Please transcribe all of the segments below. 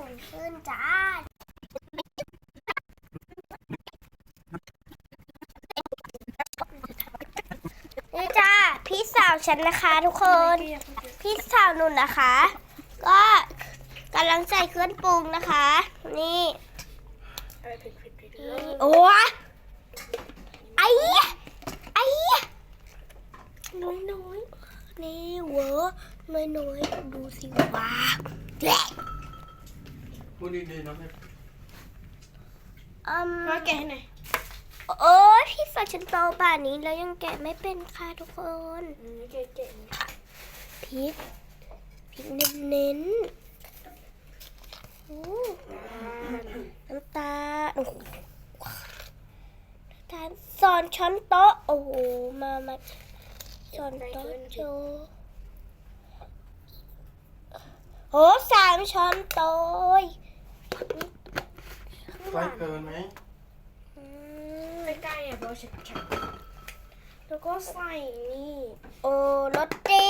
ุ่นขึ้นจ้านี่าพี่สาวฉันนะคะทุกคน พี่สาวนุ่นนะคะ ก็กำลังใส่เครื่องปรุงนะคะ นี่โอ้ไอ้ไอ้น้อยน้อยนี่เวอน้อยน้อยดูสิว้า พูดดีๆนะแม่อืมมาแกะให้หน่อยโอ้ยพี่สาวฉันโตป่านนี้แล้วยังแกะไม่เป็นค่ะทุกคนอืมแกะแกะพริกพริกเน้นๆโอ้น้ำตาลโอ้โหน้ำตาลสอนช้อนโต๊ะโอ้โหมามาสอนโต๊ะโจโอ้สามช้อนโต๊ะ ใส่เกินไหมอืมใกล้ๆอะเราฉัดๆแล้วก็ใส่นี่โอ้รสดี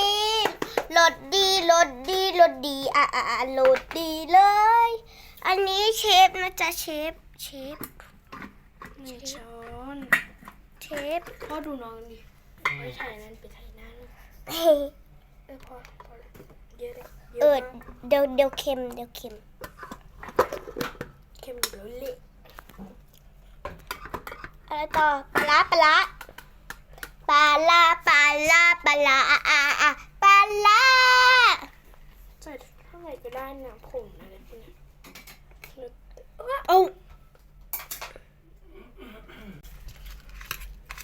รสดีรสดีรสดีอะอะอะรสดีเลย อันนี้เชฟนะจ๊ะเชฟเชฟหนึ่งช้อนเชฟพ่อดูน้องดิไปถ่ายนั้นไปถ่ายนั้นเฮ้ยเออพอพอแล้วเยอะเลยเยเอออะมาก เดี๋ยวเดี๋ยวเค็มเดี๋ยวเค็ม เค็มอยู่แล้วเละอะไรต่อปลาร้าปลาร้าปลาร้าปลาร้าปลาร้าอะอะอะปลาร้าใส่เท่าไหร่ก็ได้นะผงอะไรพวกเนี้ยแล้วโอ้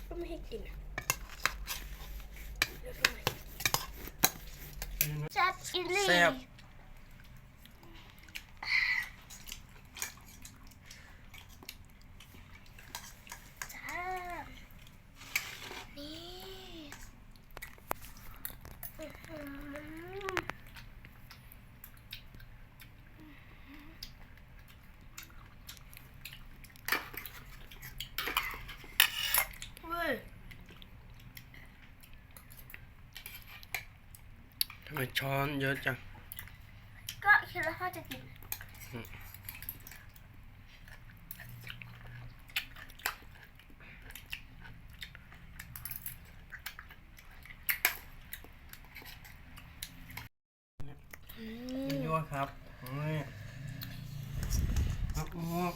ก็ไม่ให้กินอะแล้วทำไมจัดอิลี่แซ่บจ้านี่อื้อหือ เว้ย ทำ ไมช้อนเยอะจัง ก็คิดว่าพ่อจะกิน ยั่วครับนี่เอาออก